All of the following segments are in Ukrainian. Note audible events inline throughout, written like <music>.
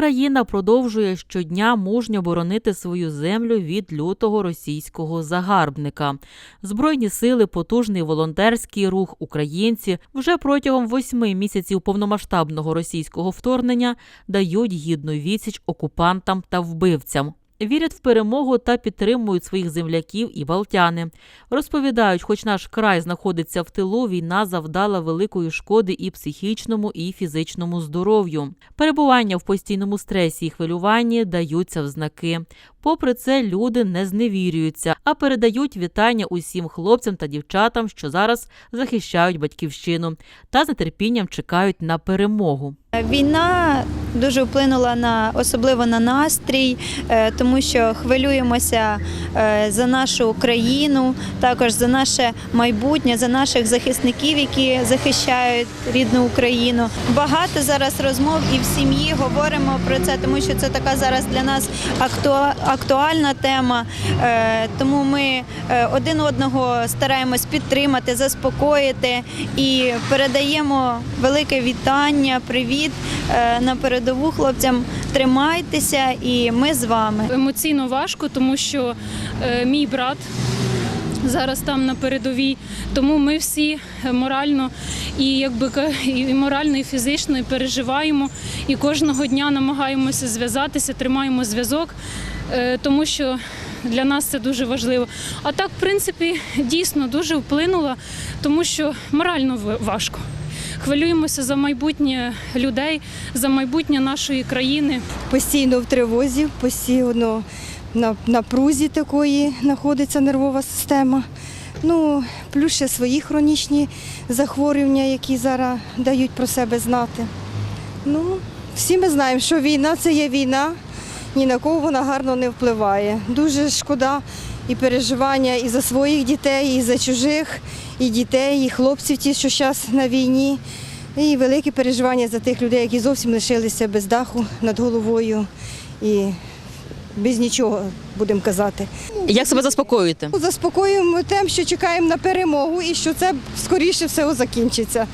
Україна продовжує щодня мужньо боронити свою землю від лютого російського загарбника. Збройні сили, потужний волонтерський рух, українці вже протягом восьми місяців повномасштабного російського вторгнення дають гідну відсіч окупантам та вбивцям. Вірять в перемогу та підтримують своїх земляків і балтяни. Розповідають, хоч наш край знаходиться в тилу, війна завдала великої шкоди і психічному, і фізичному здоров'ю. Перебування в постійному стресі і хвилюванні даються в знаки. Попри це, люди не зневірюються, а передають вітання усім хлопцям та дівчатам, що зараз захищають батьківщину, та з нетерпінням чекають на перемогу. Війна дуже вплинула на особливо на настрій, е, тому що хвилюємося е, за нашу країну, також за наше майбутнє, за наших захисників, які захищають рідну Україну. Багато зараз розмов і в сім'ї говоримо про це, тому що це така зараз для нас актуа- актуальна тема. Е, Тому ми один одного стараємось підтримати, заспокоїти і передаємо велике вітання, привіт е, на передову хлопцям. Тримайтеся, і ми з вами. Емоційно важко, тому що е, мій брат зараз там на передовій. Тому ми всі морально і якби і морально, і фізично і переживаємо. І кожного дня намагаємося зв'язатися, тримаємо зв'язок, е, тому що для нас це дуже важливо. А так, в принципі, дійсно дуже вплинуло, тому що морально важко. Хвилюємося за майбутнє людей, за майбутнє нашої країни. постійно в тривозі, постійно на напрузі такої знаходиться нервова система. Ну, плюс ще свої хронічні захворювання, які зараз дають про себе знати. Ну, всі ми знаємо, що війна це є війна, ні на кого вона гарно не впливає. Дуже шкода і переживання і за своїх дітей, і за чужих, і дітей, і хлопців, ті, що зараз на війні. І велике переживання за тих людей, які зовсім лишилися без даху над головою і без нічого, будемо казати. Як себе заспокоюєте? Заспокоюємо тим, що чекаємо на перемогу і що це скоріше все закінчиться.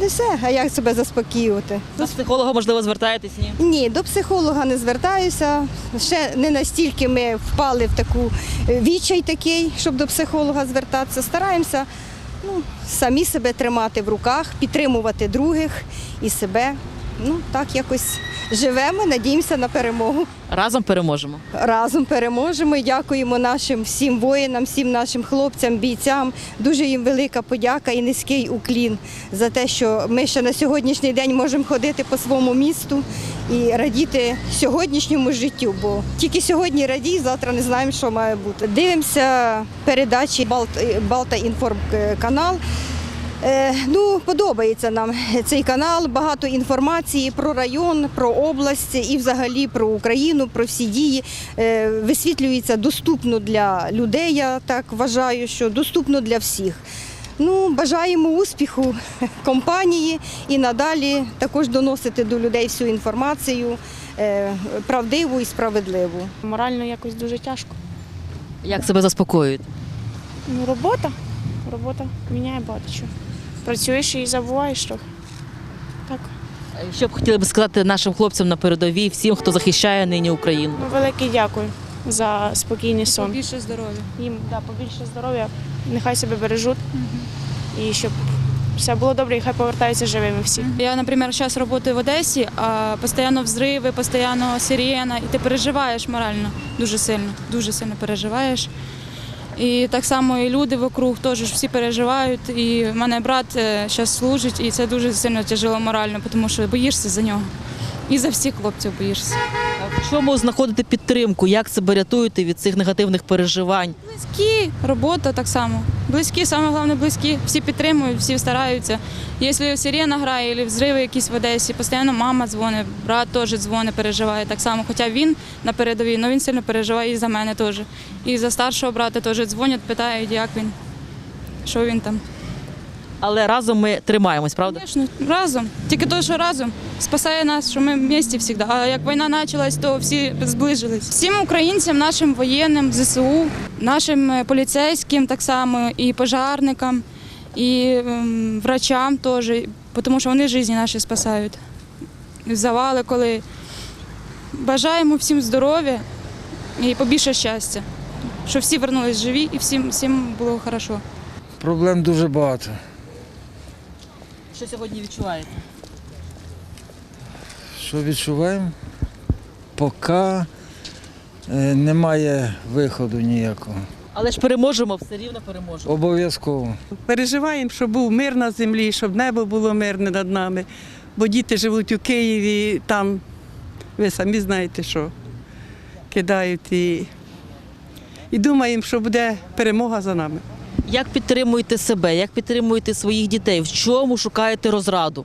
Не все, а як себе заспокоювати? До психолога, можливо, звертаєтесь? Ні. Ні, до психолога не звертаюся. Ще не настільки ми впали в таку е, відчай такий, щоб до психолога звертатися. Стараємося ну, самі себе тримати в руках, підтримувати других і себе. Ну, так якось живемо, надіємося на перемогу. Разом переможемо. Разом переможемо. і Дякуємо нашим всім воїнам, всім нашим хлопцям, бійцям. Дуже їм велика подяка і низький уклін за те, що ми ще на сьогоднішній день можемо ходити по своєму місту і радіти сьогоднішньому життю. Бо тільки сьогодні радій, завтра не знаємо, що має бути. Дивимося передачі Балт- Балта Інформ канал. Е, Ну, подобається нам цей канал. Багато інформації про район, про область і взагалі про Україну, про всі дії. Е, Висвітлюється доступно для людей. Я так вважаю, що доступно для всіх. Ну, бажаємо успіху компанії і надалі також доносити до людей всю інформацію е, правдиву і справедливу. Морально якось дуже тяжко. Як себе заспокоюєте? Ну, робота. Робота міняє багато чого. Працюєш і забуваєш трохи. Так. Що б хотіли б сказати нашим хлопцям на передовій, всім, хто захищає нині Україну? Ну, велике дякую за спокійний сон. Більше здоров'я. Їм да, побільше здоров'я, нехай себе бережуть. І щоб все було добре, і хай повертаються живими всі. Я, например, сейчас работаю в Одесі, а постійно взриви, постійно сирена, і ти переживаєш морально дуже сильно, дуже сильно переживаєш. І так само і люди вокруг теж всі переживають. І в мене брат зараз служить, і це дуже сильно тяжело морально, тому що боїшся за нього. І за всіх хлопців боїшся. В чому знаходите підтримку? Як себе рятуєте від цих негативних переживань? Близькі, робота так само. Близькі, саме головне близькі. Всі підтримують, всі стараються. Якщо сирена грає, або взриви якісь в Одесі, постійно мама дзвонить, брат теж дзвонить, переживає так само. Хоча він на передовій, але він сильно переживає і за мене теж. І за старшого брата теж дзвонять, питають, як він, що він там. Але разом ми тримаємось, правда? Звісно, разом. Тільки то, що разом спасає нас, що ми в місті завжди. А як війна почалась, то всі зближились. Всім українцям, нашим воєнним, ЗСУ, нашим е, поліцейським так само, і пожарникам, і ем, врачам теж, тому що вони життя наші спасають. Завали, коли Бажаємо всім здоров'я і побільше щастя, щоб всі вернулись живі і всім, всім було хорошо. Проблем дуже багато. Що сьогодні відчуваєте? Що відчуваємо? Поки е, немає виходу ніякого. Але ж переможемо, все рівно переможемо. Обов'язково. Переживаємо, щоб був мир на землі, щоб небо було мирне над нами. Бо діти живуть у Києві, там ви самі знаєте, що кидають і, і думаємо, що буде перемога за нами. Як підтримуєте себе, як підтримуєте своїх дітей? В чому шукаєте розраду?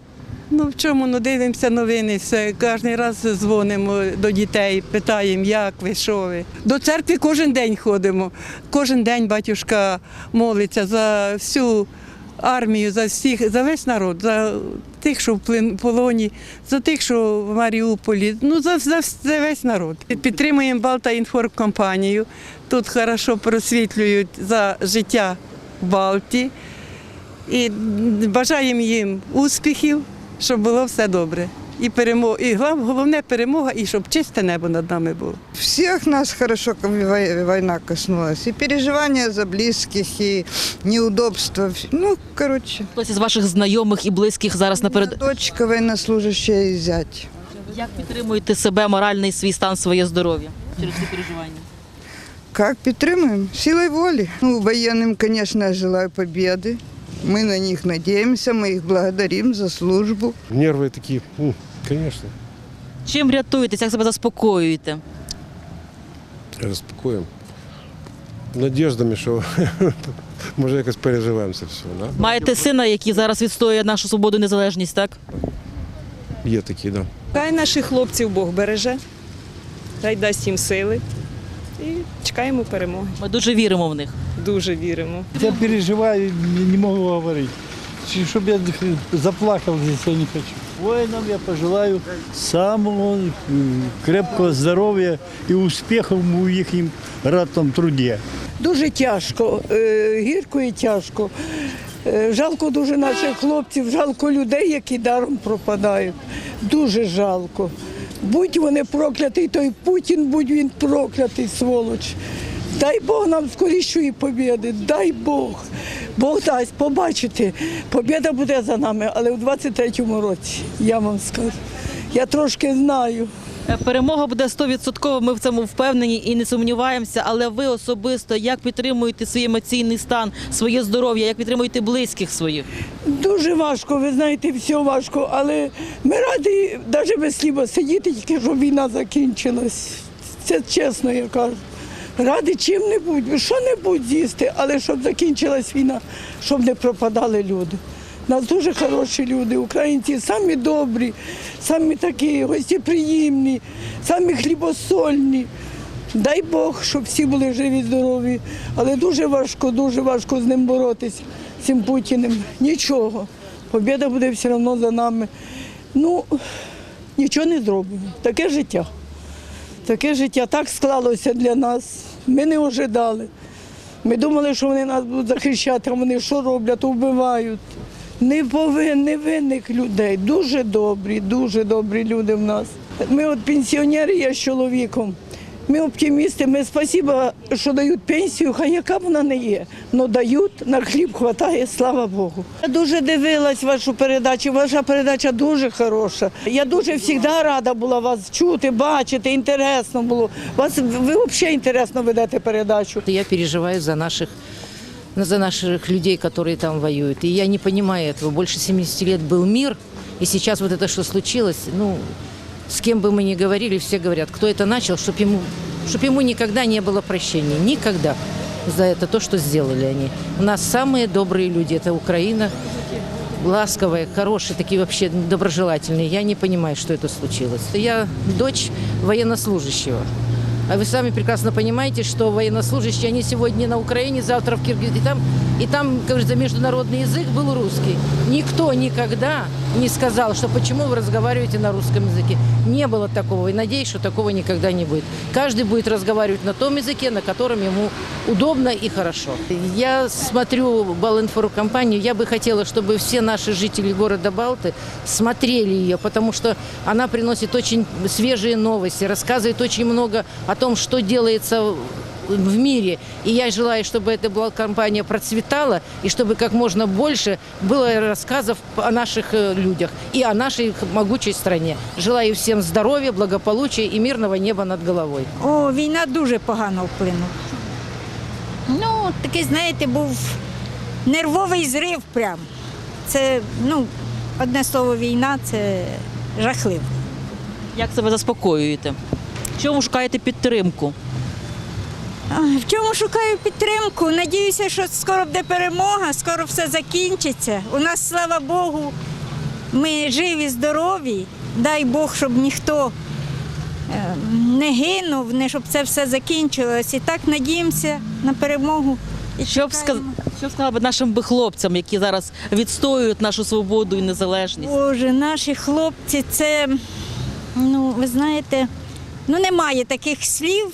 Ну в чому ну дивимося новини, все кожен раз дзвонимо до дітей, питаємо, як ви, що ви. До церкви кожен день ходимо. Кожен день батюшка молиться за всю армію, за всіх, за весь народ, за тих, що в полоні, за тих, що в Маріуполі. Ну за, за, за весь народ. Підтримуємо Балта інформкомпанію. Тут хорошо просвітлюють за життя Балті. І бажаємо їм успіхів, щоб було все добре. І перемога, і головне перемога, і щоб чисте небо над нами було. Всех нас хорошо война коснулась. И переживания за близких, и неудобства. Ну, короче, Хтось із ваших знайомих і близьких зараз наперед. дочка военнослужащая и зять. Як підтримуєте себе, моральний свій стан, своє здоров'я через ці переживання? Как підтримуем? Силой воли. Ну, военным, конечно, я желаю победы. Мы на них надеемся, мы их благодарим за службу. Нервы такие, м, конечно, Чим рятуєтесь, як себе заспокоюєте? розпакуємо. Надіждами, що <laughs> може якось переживемо це все. Да? Маєте сина, який зараз відстоює нашу свободу і незалежність, так? Є такі, да. Хай наших хлопців Бог береже, хай дасть їм сили. І чекаємо перемоги. Ми дуже віримо в них. Дуже віримо. Я переживаю, не, могу говорить. Чтобы я заплакал здесь, я не хочу. Воинам я пожелаю самого крепкого здоровья и успехов в их ратном труде. Дуже тяжко, е, гірко і тяжко. Е, Жалко дуже наших хлопців, жалко людей, які даром пропадають. Дуже жалко. Будь вони проклятий, той Путін, будь він проклятий, сволоч. Дай Бог нам скорішої побіди, дай Бог. Бог дасть побачити. Побіда буде за нами, але у 23-му році, я вам скажу. Я трошки знаю. Е, Перемога буде 100%, ми в цьому впевнені і не сумніваємося. Але ви особисто як підтримуєте свій емоційний стан, своє здоров'я, як підтримуєте близьких своїх? Дуже важко, ви знаєте, все важко, але ми раді навіть без сліба сидіти, тільки щоб війна закінчилась. Це чесно, я кажу. Раді чим-небудь, що-небудь з'їсти, але щоб закінчилась війна, щоб не пропадали люди. У нас дуже хороші люди, українці самі добрі, самі такі гостєприємні, самі хлібосольні. Дай Бог, щоб всі були живі, здорові. Але дуже важко, дуже важко з ним боротися, з цим Путіним. Нічого. Побіда буде все одно за нами. Ну, нічого не зробимо. Таке життя. Таке життя так склалося для нас. Ми не ожидали. Ми думали, що вони нас будуть захищати, а вони що роблять, вбивають. Не повин, невинних людей. Дуже добрі, дуже добрі люди в нас. Ми от пенсіонери, я з чоловіком. Ми оптимісти, ми спасіба, що дають пенсію, хай яка вона не є. але дають, на хліб хватає, слава Богу. Я дуже дивилась вашу передачу, ваша передача дуже хороша. Я дуже завжди рада була вас чути, бачити, інтересно було. Вас, ви взагалі інтересно ведете передачу. Я переживаю за наших за наших людей, которые там воюют. И я не понимаю этого. Больше 70 лет был мир, и сейчас вот это, что случилось, ну, с кем бы мы ни говорили, все говорят, кто это начал, чтобы ему, чтоб ему никогда не было прощения. Никогда за это то, что сделали они. У нас самые добрые люди. Это Украина, ласковые, хорошие, такие вообще доброжелательные. Я не понимаю, что это случилось. Я дочь военнослужащего. А вы сами прекрасно понимаете, что военнослужащие, они сегодня на Украине, завтра в Киргизии. И там, и там, как говорится, международный язык был русский. Никто никогда не сказал, что почему вы разговариваете на русском языке. Не было такого. И надеюсь, что такого никогда не будет. Каждый будет разговаривать на том языке, на котором ему удобно и хорошо. Я смотрю Балинформ-компанию, я бы хотела, чтобы все наши жители города Балты смотрели ее, потому что она приносит очень свежие новости, рассказывает очень много о том, что делается в мире. И я желаю, чтобы эта была компания процветала, и чтобы как можно больше было рассказов о наших э, людях и о нашей могучей стране. Желаю всем здоровья, благополучия и мирного неба над головой. О, війна дуже погано вплинула. Ну, такий, знаєте, був нервовий зрив прям. Це, ну, одне слово війна це жахливо. Як себе заспокоюєте? В Чому шукаєте підтримку? В чому шукаю підтримку? Надіюся, що скоро буде перемога, скоро все закінчиться. У нас, слава Богу, ми живі, здорові. Дай Бог, щоб ніхто е, не гинув, не щоб це все закінчилось. І так надіємося на перемогу. І Що б, сказ... що б сказали б нашим би хлопцям, які зараз відстоюють нашу свободу і незалежність? Боже, наші хлопці, це, ну, ви знаєте, ну немає таких слів,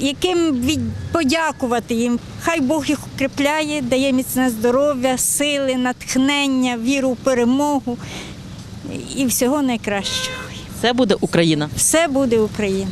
яким від... подякувати їм. Хай Бог їх укріпляє, дає міцне здоров'я, сили, натхнення, віру в перемогу і всього найкращого. Все буде Україна. Все буде Україна.